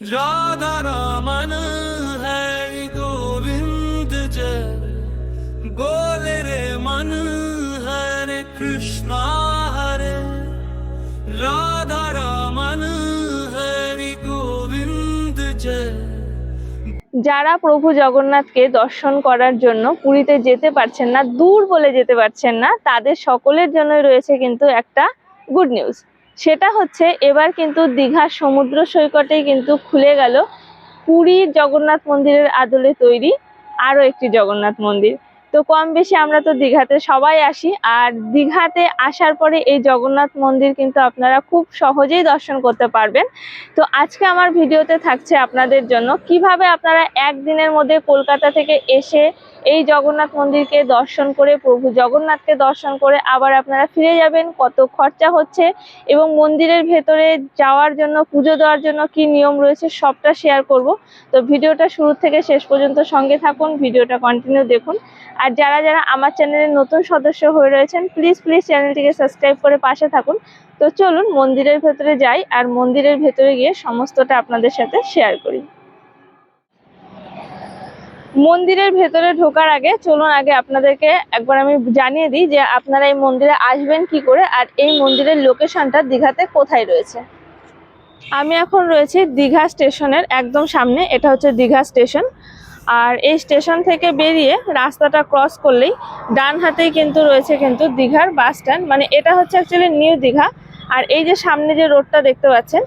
राधा रमन है गोविंद जय बोले रे मन हरे कृष्णा हरे राधा रमन हरि गोविंद जय যারা প্রভু জগন্নাথকে দর্শন করার জন্য পুরীতে যেতে পারছেন না দূর বলে যেতে পারছেন না তাদের সকলের জন্য রয়েছে কিন্তু একটা গুড নিউজ সেটা হচ্ছে এবার কিন্তু দীঘার সমুদ্র সৈকতে কিন্তু খুলে গেল পুরীর জগন্নাথ মন্দিরের আদলে তৈরি আরও একটি জগন্নাথ মন্দির। তো কম বেশি আমরা তো দীঘাতে সবাই আসি। আর দীঘাতে আসার পরে এই জগন্নাথ মন্দির কিন্তু আপনারা খুব সহজেই দর্শন করতে পারবেন। তো আজকে আমার ভিডিওতে থাকছে আপনাদের জন্য কীভাবে আপনারা একদিনের মধ্যে কলকাতা থেকে এসে এই জগন্নাথ মন্দিরকে দর্শন করে, প্রভু জগন্নাথকে দর্শন করে আবার আপনারা ফিরে যাবেন, কত খরচা হচ্ছে এবং মন্দিরের ভেতরে যাওয়ার জন্য, পুজো দেওয়ার জন্য কি নিয়ম রয়েছে সবটা শেয়ার করব। তো ভিডিওটা শুরু থেকে শেষ পর্যন্ত সঙ্গে থাকুন, ভিডিওটা কন্টিনিউ দেখুন। আর যারা যারা আমার চ্যানেলের নতুন সদস্য হয়ে রয়েছেন প্লিজ প্লিজ চ্যানেলটিকে সাবস্ক্রাইব করে পাশে থাকুন। তো চলুন, মন্দিরের ভেতরে যাই আর মন্দিরের ভেতরে গিয়ে সমস্তটা আপনাদের সাথে শেয়ার করি। মন্দিরের ভেতরে ঢোকার আগে চলুন আগে আপনাদেরকে একবার আমি জানিয়ে দিই যে আপনারা এই মন্দিরে আসবেন কি করে আর এই মন্দিরের লোকেশনটা দীঘাতে কোথায় রয়েছে। আমি এখন রয়েছি দীঘা স্টেশনের একদম সামনে, এটা হচ্ছে দীঘা স্টেশন। আর এই স্টেশন থেকে বেরিয়ে রাস্তাটা ক্রস করলেই ডান হাতেই কিন্তু রয়েছে কিন্তু দীঘার বাস স্ট্যান্ড মানে এটা হচ্ছে অ্যাকচুয়ালি নিউ দীঘা। আর এই যে সামনে যে রোডটা দেখতে পাচ্ছেন,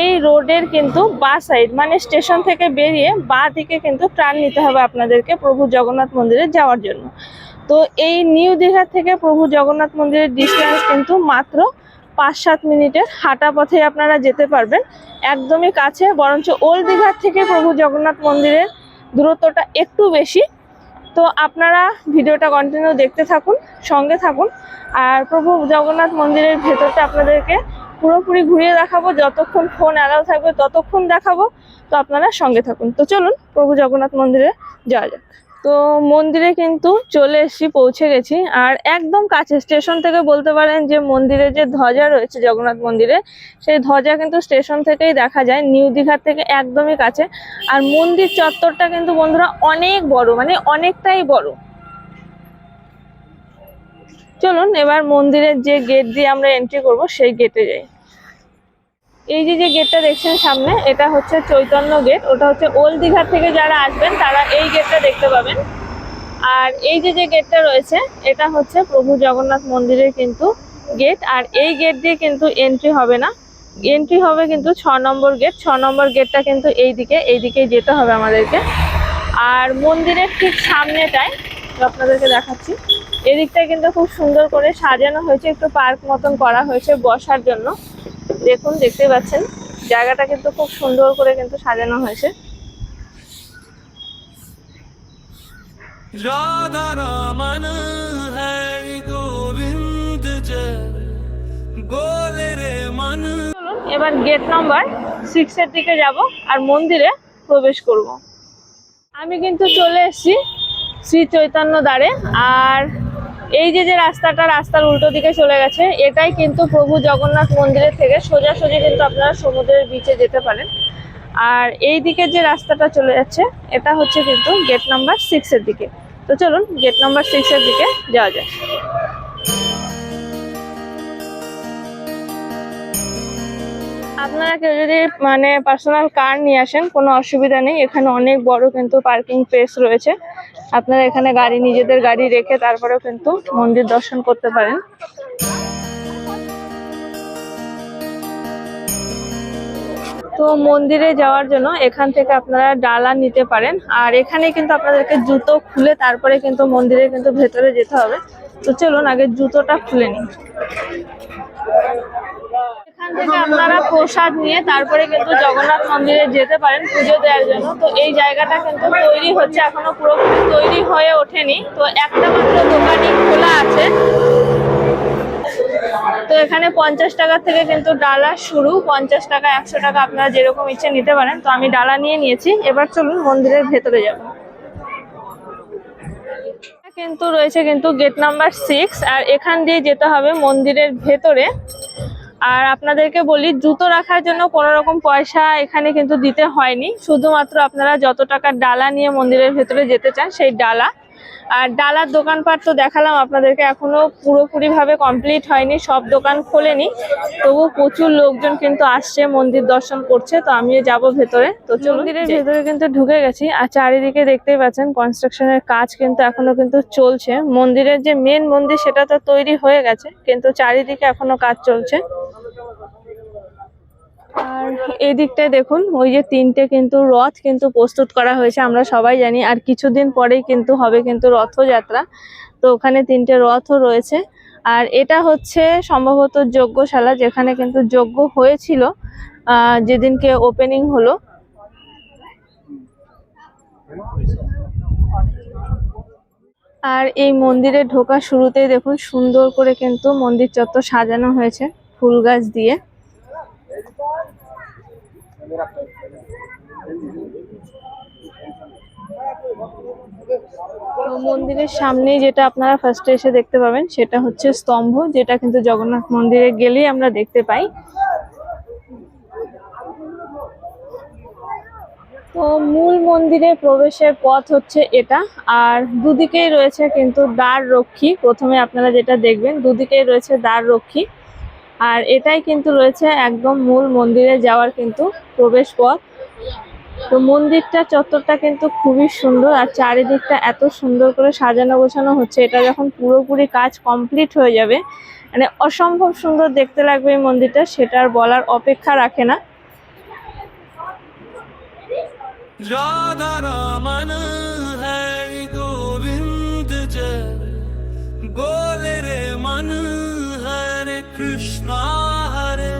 এই রোডের কিন্তু বা সাইড মানে স্টেশন থেকে বেরিয়ে বা দিকে কিন্তু ট্রান নিতে হবে আপনাদেরকে প্রভু জগন্নাথ মন্দিরে যাওয়ার জন্য। তো এই নিউ দীঘা থেকে প্রভু জগন্নাথ মন্দিরের ডিস্টেন্স কিন্তু মাত্র পাঁচ সাত মিনিটের হাঁটা পথে আপনারা যেতে পারবেন। একদমই কাছে, বরঞ্চ ওল্ড দীঘার থেকে প্রভু জগন্নাথ মন্দিরের দূরত্বটা একটু বেশি। তো আপনারা ভিডিওটা কন্টিনিউ দেখতে থাকুন, সঙ্গে থাকুন। আর প্রভু জগন্নাথ মন্দিরের ভেতরটা আপনাদেরকে পুরোপুরি ঘুরিয়ে দেখাবো। যতক্ষণ ফোন অ্যালাউ থাকবে, ততক্ষণ দেখাবো। তো আপনারা সঙ্গে থাকুন। তো চলুন, প্রভু জগন্নাথ মন্দিরে যাওয়া যাক। তো মন্দিরে কিন্তু চলে এসেছি, পৌঁছে গেছি। আর একদম কাছে, স্টেশন থেকে বলতে পারেন যে মন্দিরে যে ধ্বজা রয়েছে, জগন্নাথ মন্দিরে, সেই ধ্বজা কিন্তু স্টেশন থেকেই দেখা যায়, নিউ দীঘার থেকে একদমই কাছে। আর মন্দির চত্বরটা কিন্তু বন্ধুরা অনেক বড় মানে অনেকটাই বড়। চলুন, এবার মন্দিরের যে গেট দিয়ে আমরা এন্ট্রি করব, সেই গেটে যাই। এই যে যে গেটটা দেখছেন সামনে, এটা হচ্ছে চৈতন্য গেট ওটা হচ্ছে ওল্ড দীঘার থেকে যারা আসবেন, তারা এই গেটটা দেখতে পাবেন। আর এই যে যে গেটটা রয়েছে, এটা হচ্ছে প্রভু জগন্নাথ মন্দিরের কিন্তু গেট আর এই গেট দিয়ে কিন্তু এন্ট্রি হবে না। এন্ট্রি হবে কিন্তু ছ নম্বর গেট ছ নম্বর গেটটা কিন্তু এই দিকে এই দিকেই যেতে হবে আমাদেরকে। আর মন্দিরের ঠিক সামনেটায় আপনাদেরকে দেখাচ্ছি, এদিকটায় কিন্তু খুব সুন্দর করে সাজানো হয়েছে, একটু পার্ক মতন করা হয়েছে বসার জন্য। দেখুন দেখতে পাচ্ছেন। জায়গাটা কিন্তু খুব সুন্দর করে কিন্তু সাজানো হয়েছে। এবার গেট নম্বর সিক্স এর দিকে যাব আর মন্দিরে প্রবেশ করব। আমি কিন্তু চলে এসেছি শ্রী চৈতন্য দ্বারে। আর এই যে যে রাস্তাটা, রাস্তার উল্টো দিকে চলে গেছে, এটাই কিন্তু প্রভু জগন্নাথ মন্দিরের থেকে সোজাসুজি কিন্তু আপনারা সমুদ্রের বিচে যেতে পারেন। আর এই দিকে যে রাস্তাটা চলে যাচ্ছে, এটা হচ্ছে কিন্তু গেট নাম্বার সিক্সের দিকে। তো চলুন গেট নাম্বার সিক্সের দিকে যাওয়া যায় আপনারা কেউ যদি মানে পার্সোনাল কার নিয়ে আসেন, কোনো অসুবিধা নেই। এখানে অনেক বড় কিন্তু পার্কিং প্লেস রয়েছে। আপনারা এখানে গাড়ি, নিজেদের গাড়ি রেখে তারপরেও কিন্তু মন্দির দর্শন করতে পারেন। তো মন্দিরে যাওয়ার জন্য এখান থেকে আপনারা ডালা নিতে পারেন। আর এখানে কিন্তু আপনাদেরকে জুতো খুলে তারপরে কিন্তু মন্দিরে কিন্তু ভেতরে যেতে হবে। তো চলুন, আগে জুতোটা খুলে নিই। এখান থেকে আপনারা প্রসাদ নিয়ে তারপরে কিন্তু জগন্নাথ মন্দিরে যেতে পারেন পুজো দেওয়ার জন্য। তো এই জায়গাটা কিন্তু তৈরি হচ্ছে, এখনও পুরোপুরি তৈরি হয়ে ওঠেনি। তো একটা মাত্র দোকানই খোলা আছে। তো এখানে পঞ্চাশ টাকা থেকে কিন্তু ডালা শুরু। পঞ্চাশ টাকা, একশো টাকা আপনারা যেরকম ইচ্ছে নিতে পারেন। তো আমি ডালা নিয়ে নিয়েছি। এবার চলুন মন্দিরের ভেতরে যাব। কিন্তু রয়েছে কিন্তু গেট নাম্বার সিক্স আর এখান দিয়ে যেতে হবে মন্দিরের ভেতরে। আর আপনাদেরকে বলি, জুতো রাখার জন্য কোনো রকম পয়সা এখানে কিন্তু দিতে হয়নি। শুধুমাত্র আপনারা যত টাকার ডালা নিয়ে মন্দিরের ভেতরে যেতে চান, সেই ডালা আর ডালার দোকানপাট তো দেখালাম আপনাদেরকে এখনও পুরোপুরি ভাবে কমপ্লিট হয়নি সব দোকান খোলেনি। তবু প্রচুর লোকজন কিন্তু আসছে মন্দির দর্শন করছে তো আমিও যাব ভেতরে। তো মন্দিরের ভেতরে কিন্তু ঢুকে গেছি আর চারিদিকে দেখতেই পাচ্ছেন কনস্ট্রাকশনের কাজ কিন্তু এখনও কিন্তু চলছে। মন্দিরের যে মেন মন্দির সেটা তো তৈরি হয়ে গেছে কিন্তু চারিদিকে এখনও কাজ চলছে। আর এই দিকটায় দেখুন, ওই যে তিনটে কিন্তু রথ কিন্তু প্রস্তুত করা হয়েছে, আমরা সবাই জানি। আর কিছুদিন পরেই কিন্তু হবে কিন্তু রথযাত্রা। তো ওখানে তিনটে রথও রয়েছে। আর এটা হচ্ছে সম্ভবত যজ্ঞশালা, যেখানে কিন্তু যজ্ঞ হয়েছিল যেদিনকে ওপেনিং হলো। আর এই মন্দিরে ঢোকা শুরুতেই দেখুন, সুন্দর করে কিন্তু মন্দির চত্বর সাজানো হয়েছে, ফুল গাছ দিয়ে। তো মন্দিরের সামনে যেটা আপনারা ফার্স্টে এসে দেখতে পাবেন, সেটা হচ্ছে স্তম্ভ, যেটা কিন্তু জগন্নাথ মন্দিরে গেলেই আমরা দেখতে পাই। তো মূল মন্দিরে প্রবেশের পথ হচ্ছে এটা, আর দুদিকেই রয়েছে কিন্তু দ্বার রক্ষী। প্রথমে আপনারা যেটা দেখবেন, দুদিকেই রয়েছে দ্বার রক্ষী। আর এটাই কিন্তু রয়েছে একদম মূল মন্দিরে যাওয়ার কিন্তু প্রবেশ পথ। তো মন্দিরটা চত্বরটা কিন্তু খুবই সুন্দর আর চারিদিকটা এত সুন্দর করে সাজানো গোছানো হচ্ছে। এটা যখন পুরোপুরি কাজ কমপ্লিট হয়ে যাবে মানে অসম্ভব সুন্দর দেখতে লাগবে এই মন্দিরটা সেটার বলার অপেক্ষা রাখে না। রাধা রমন হ্যাঁ कृष्ण हरे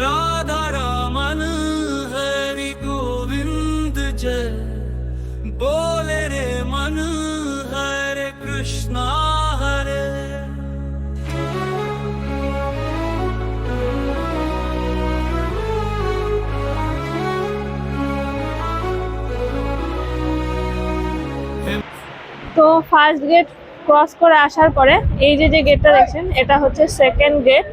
राधा रामन हरि गोविन्द जय बोले रे मन हरे कृष्ण हरे तो फर्स्ट ग्रेड ক্রস করে আসার পরে, এই যে যে গেটটা দেখছেন, এটা হচ্ছে সেকেন্ড গেট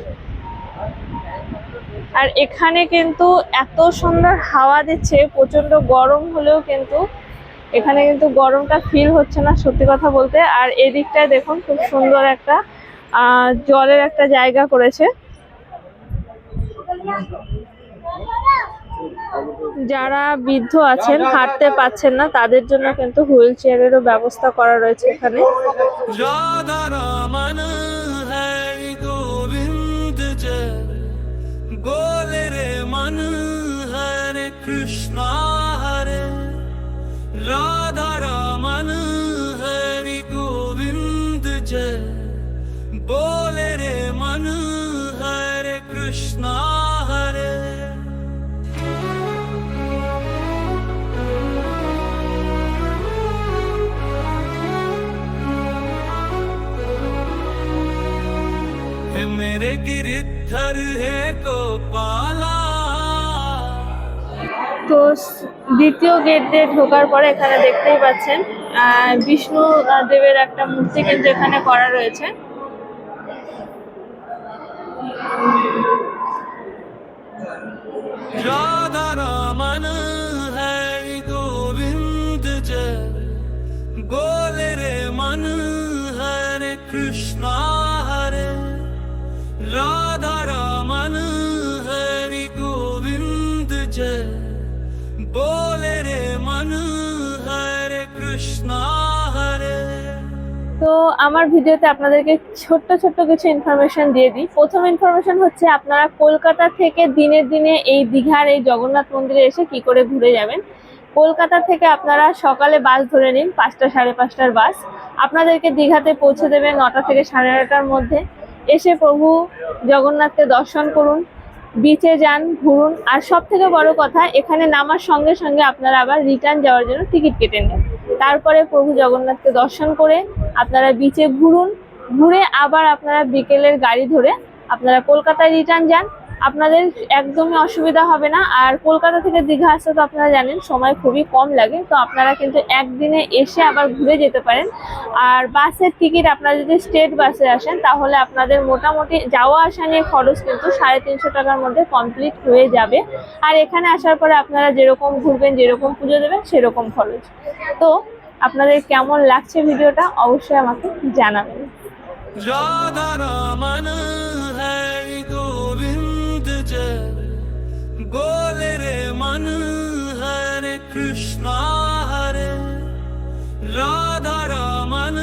আর এখানে কিন্তু এত সুন্দর হাওয়া দিচ্ছে প্রচণ্ড গরম হলেও কিন্তু এখানে কিন্তু গরমটা ফিল হচ্ছে না, সত্যি কথা বলতে। আর এদিকটায় দেখুন, খুব সুন্দর একটা জলের একটা জায়গা করেছে। যারা বৃদ্ধ আছেন হাঁটতে পাচ্ছেন না তাদের জন্য কিন্তু হুইল চেয়ারেরও ব্যবস্থা করা রয়েছে এখানে राधा रमन है गोविंद जय बोले रे मन हरे कृष्णा हरे राधा गिरधर है गोपाला তো স- দ্বিতীয় গেট দিয়ে ঢোকার পরে এখানে দেখতেই পাচ্ছেন আহ, বিষ্ণু আহ, দেবের একটা মূর্তি কিন্তু এখানে করা রয়েছে राधा रमन है गोविंद जय बोले रे मन हरे कृष्णा हरे राधा তো আমার ভিডিওতে আপনাদেরকে ছোট্ট ছোট্ট কিছু ইনফরমেশন দিয়ে দিই। প্রথম ইনফরমেশন হচ্ছে আপনারা কলকাতা থেকে দিনে দিনে এই দীঘার এই জগন্নাথ মন্দিরে এসে কি করে ঘুরে যাবেন? কলকাতা থেকে আপনারা সকালে বাস ধরে নিন, পাঁচটা সাড়ে পাঁচটার বাস আপনাদেরকে দীঘাতে পৌঁছে দেবে নটা থেকে সাড়ে নটার মধ্যে। এসে প্রভু জগন্নাথকে দর্শন করুন। বিচে যান, ঘুরুন। আর সব থেকে বড় কথা, এখানে নামার সঙ্গে সঙ্গে আপনারা আবার রিটার্ন যাওয়ার জন্য টিকিট কেটে নেন। তারপরে প্রভু জগন্নাথকে দর্শন করে আপনারা বিচে ঘুরুন। ঘুরে আবার আপনারা বিকেলের গাড়ি ধরে আপনারা কলকাতায় রিটার্ন যান। আপনাদের একদমই অসুবিধা হবে না। আর কলকাতা থেকে দীঘা আসতে তো আপনারা জানেন, সময় খুবই কম লাগে। তো আপনারা কিন্তু একদিনে এসে আবার ঘুরে যেতে পারেন। আর বাসের টিকিট আপনারা যদি স্টেট বাসে আসেন, তাহলে আপনাদের মোটামুটি যাওয়া আসা নিয়ে খরচ কিন্তু সাড়ে তিনশো টাকার মধ্যে কমপ্লিট হয়ে যাবে। আর এখানে আসার পরে আপনারা যেরকম ঘুরবেন, যেরকম পুজো দেবেন, সেরকম খরচ। তো আপনাদের কেমন লাগছে ভিডিওটা অবশ্যই আমাকে জানাবেন। बोले रे मन हरे कृष्णा हरे राधा रमन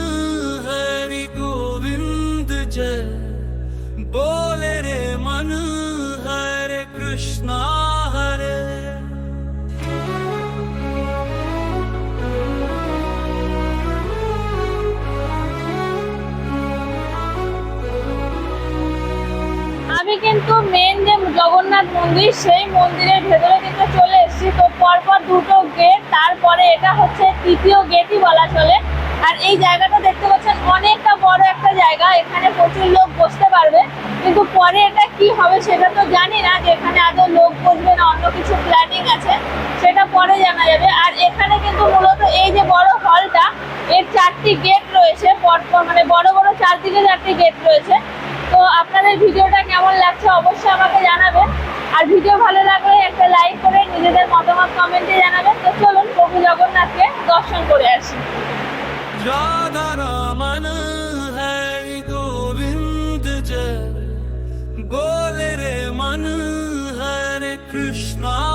हरि गोविंद जय बोले रे मन हरे कृष्णा কিন্তু মেন যে জগন্নাথ মন্দির, সেই মন্দিরের ভেতরে কিন্তু চলে এসেছি। তো পরপর দুটো গেট তারপরে এটা হচ্ছে তৃতীয় গেটই বলা চলে। আর এই জায়গাটা দেখতে পাচ্ছেন, অনেকটা বড় একটা জায়গা। এখানে প্রচুর লোক বসতে পারবে। কিন্তু পরে এটা কি হবে সেটা তো জানি না, যে এখানে আদৌ লোক বসবে না, অন্য কিছু প্ল্যানিং আছে, সেটা পরে জানা যাবে। আর এখানে কিন্তু মূলত এই যে বড় হলটা এর চারটি গেট রয়েছে। পরপর মানে বড় বড় চারদিকে চারটি গেট রয়েছে। তো আপনাদের ভিডিওটা কেমন লাগছে অবশ্যই আমাকে জানাবেন আর ভিডিও ভালো লাগলে একটা লাইক করে নিজেদের মতামত কমেন্টে জানাবেন তো চলুন প্রভু জগন্নাথকে দর্শন করে আসি राधा रमन है गोविंद जय बोले रे मन हरे कृष्णा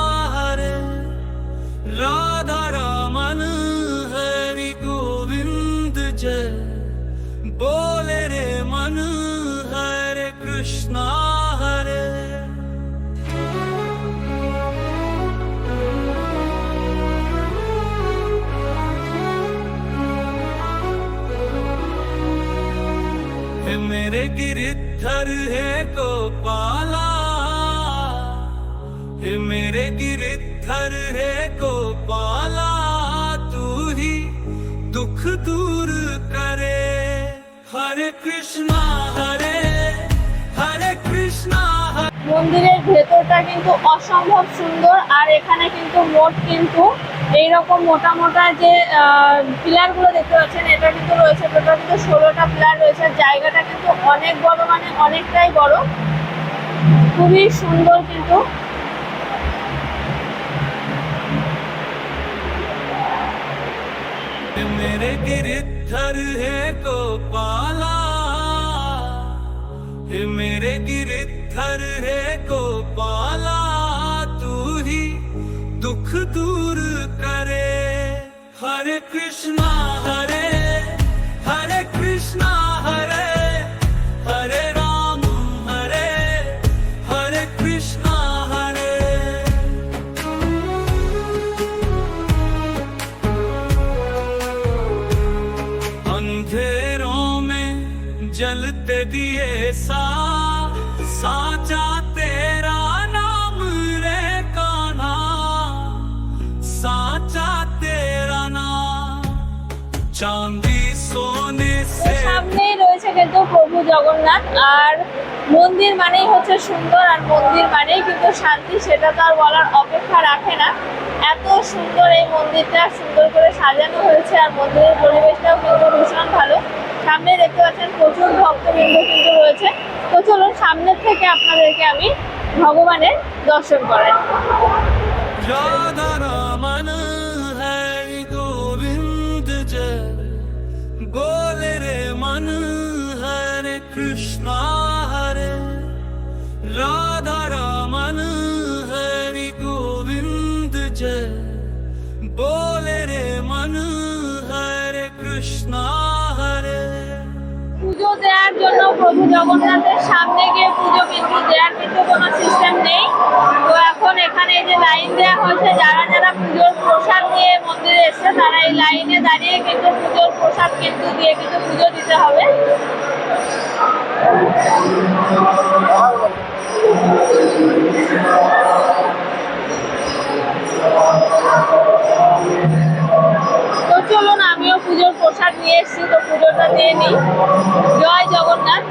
गिरधर है गोपाला हे मेरे गिरधर है गोपाला तू ही दुख दूर करे हरे कृष्णा हरे हरे कृष्णा हरे মন্দিরের ভেতরটা কিন্তু অসম্ভব সুন্দর আর এখানে কিন্তু মোট কিন্তু এইরকম মোটা মোটা যে পিলার গুলো দেখতে পাচ্ছেন এটা কিন্তু রয়েছে টোটাল কিন্তু ষোলোটা পিলার রয়েছে আর জায়গাটা কিন্তু অনেক বড় মানে অনেকটাই বড় খুবই সুন্দর কিন্তু हे मेरे गिरधर है गोपाला हे मेरे गिरधर है गोपाला तू ही दुख दूर अंधेरों में जलते दिए सा साचा কিন্তু প্রভু জগন্নাথ, আর মন্দির মানেই হচ্ছে সুন্দর আর মন্দির মানেই কিন্তু শান্তি, সেটা তো আর বলার অপেক্ষা রাখে না। এত সুন্দর এই মন্দিরটা, সুন্দর করে সাজানো হয়েছে, আর মন্দিরের পরিবেশটাও কিন্তু ভীষণ ভালো। সামনে দেখতে পাচ্ছেন প্রচুর ভক্তবৃন্দ কিন্তু রয়েছে। তো চলুন সামনের থেকে আপনাদেরকে আমি ভগবানের দর্শন করাই। জন্য প্রভু জগন্নাথের সামনে গিয়ে পুজো কিন্তু দেওয়ার কিন্তু কোনো সিস্টেম নেই। তো এখন এখানে যে লাইন দেওয়া হয়েছে, যারা যারা পুজোর প্রসাদ নিয়ে মন্দিরে এসছে, তারা এই লাইনে দাঁড়িয়ে কিন্তু পুজোর প্রসাদ কিন্তু দিয়ে কিন্তু পুজো দিতে হবে। চলুন আমিও পুজোর প্রসাদ নিয়ে এসেছি তো পুজোটা নিয়ে নি জয় জগন্নাথ।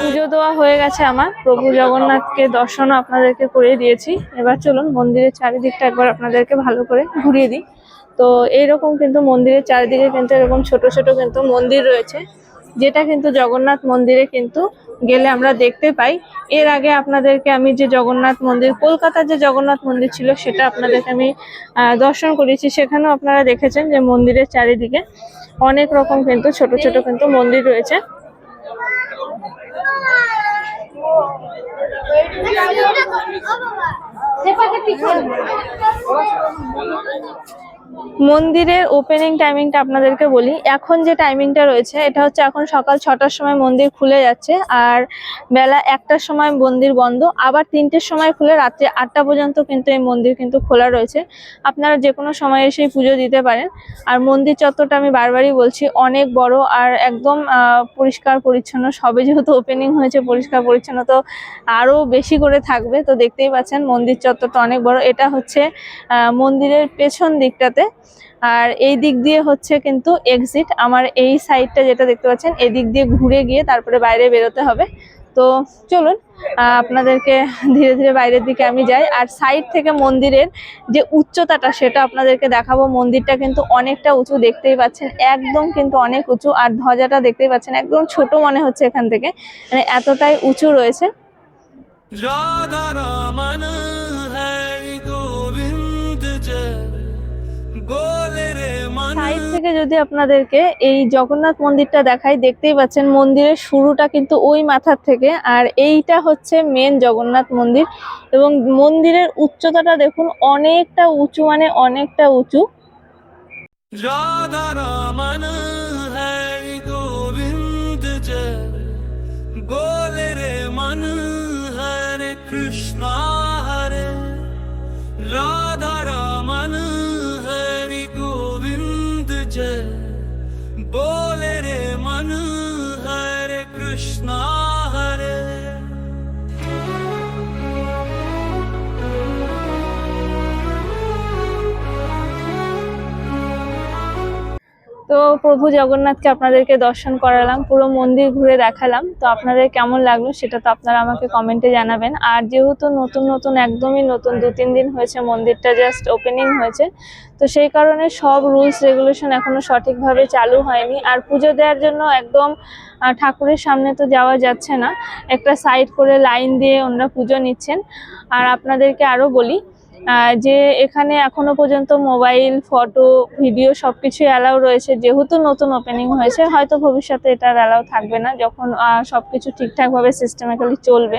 পুজো দেওয়া হয়ে গেছে আমার। প্রভু জগন্নাথকে দর্শনও আপনাদেরকে করে দিয়েছি। এবার চলুন মন্দিরের চারিদিকটা একবার আপনাদেরকে ভালো করে ঘুরিয়ে দিই। তো এইরকম কিন্তু মন্দিরের চারিদিকে কিন্তু এরকম ছোট ছোট কিন্তু মন্দির রয়েছে, যেটা কিন্তু জগন্নাথ মন্দিরে কিন্তু গেলে আমরা দেখতে পাই। এর আগে আপনাদেরকে আমি যে জগন্নাথ মন্দির, কলকাতার যে জগন্নাথ মন্দির ছিল সেটা আপনাদেরকে আমি দর্শন করেছি সেখানেও আপনারা দেখেছেন যে মন্দিরের চারিদিকে অনেক রকম কিন্তু ছোট ছোট কিন্তু মন্দির রয়েছে। মন্দিরের ওপেনিং টাইমিংটা আপনাদেরকে বলি। এখন যে টাইমিংটা রয়েছে, এটা হচ্ছে এখন সকাল ছটার সময় মন্দির খুলে যাচ্ছে আর বেলা একটার সময় মন্দির বন্ধ। আবার তিনটের সময় খুলে রাত্রি আটটা পর্যন্ত কিন্তু এই মন্দির কিন্তু খোলা রয়েছে। আপনারা যে কোনো সময় এসেই পুজো দিতে পারেন। আর মন্দির চত্বরটা আমি বারবারই বলছি, অনেক বড় আর একদম পরিষ্কার পরিচ্ছন্ন। সবে যেহেতু ওপেনিং হয়েছে, পরিষ্কার পরিচ্ছন্ন তো আরও বেশি করে থাকবে। তো দেখতেই পাচ্ছেন মন্দির চত্বরটা অনেক বড়। এটা হচ্ছে মন্দিরের পেছন দিকটাতে আর এই দিক দিয়ে হচ্ছে কিন্তু এক্সিট আমার এই সাইডটা যেটা দেখতে পাচ্ছেন এদিক দিয়ে ঘুরে গিয়ে তারপরে বাইরে বেরোতে হবে। তো চলুন আপনাদেরকে ধীরে ধীরে বাইরের দিকে আমি যাই। আর সাইড থেকে মন্দিরের যে উচ্চতাটা, সেটা আপনাদেরকে দেখাবো। মন্দিরটা কিন্তু অনেকটা উঁচু, দেখতেই পাচ্ছেন। একদম কিন্তু অনেক উঁচু। আর ধ্বজাটা দেখতেই পাচ্ছেন, একদম ছোট মনে হচ্ছে এখান থেকে। মানে এতটাই উঁচু রয়েছে। राधा থেকে যদি আপনাদেরকে এই জগন্নাথ মন্দিরটা দেখাই, দেখতেই পাচ্ছেন মন্দিরের শুরুটা কিন্তু ওই মাথার থেকে, আর এইটা হচ্ছে মেন জগন্নাথ মন্দির। এবং মন্দিরের উচ্চতাটা দেখুন, অনেকটা উঁচু মানে অনেকটা উঁচু। রাধা রামানা। No. তো প্রভু জগন্নাথকে আপনাদেরকে দর্শন করালাম, পুরো মন্দির ঘুরে দেখালাম। তো আপনাদের কেমন লাগল সেটা তো আপনারা আমাকে কমেন্টে জানাবেন। আর যেহেতু নতুন নতুন, একদমই নতুন, দু, তিন দিন হয়েছে, মন্দিরটা জাস্ট ওপেনিং হয়েছে, তো সেই কারণে সব রুলস রেগুলেশন এখনও সঠিকভাবে চালু হয়নি। আর পুজো দেওয়ার জন্য একদম ঠাকুরের সামনে তো যাওয়া যাচ্ছে না। একটা সাইড করে লাইন দিয়ে ওনারা পুজো নিচ্ছেন। আর আপনাদেরকে আরও বলি যে এখানে এখনও পর্যন্ত মোবাইল ফটো ভিডিও সবকিছুই অ্যালাউ রয়েছে। যেহেতু নতুন ওপেনিং হয়েছে হয়তো ভবিষ্যতে এটার অ্যালাউ থাকবে না। যখন আহ, সবকিছু ঠিকঠাকভাবে সিস্টেমেটিক্যালি চলবে।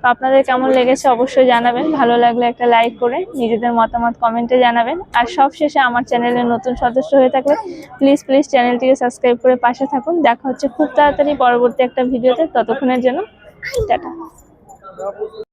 তো আপনাদের কেমন লেগেছে অবশ্যই জানাবেন। ভালো লাগলে একটা লাইক করে নিজেদের মতামত কমেন্টে জানাবেন। আর সব শেষে আমার চ্যানেলের নতুন সদস্য হয়ে থাকলে প্লিজ প্লিজ চ্যানেলটিকে সাবস্ক্রাইব করে পাশে থাকুন। দেখা হচ্ছে খুব তাড়াতাড়ি পরবর্তী একটা ভিডিওতে। ততক্ষণের জন্য টাটা।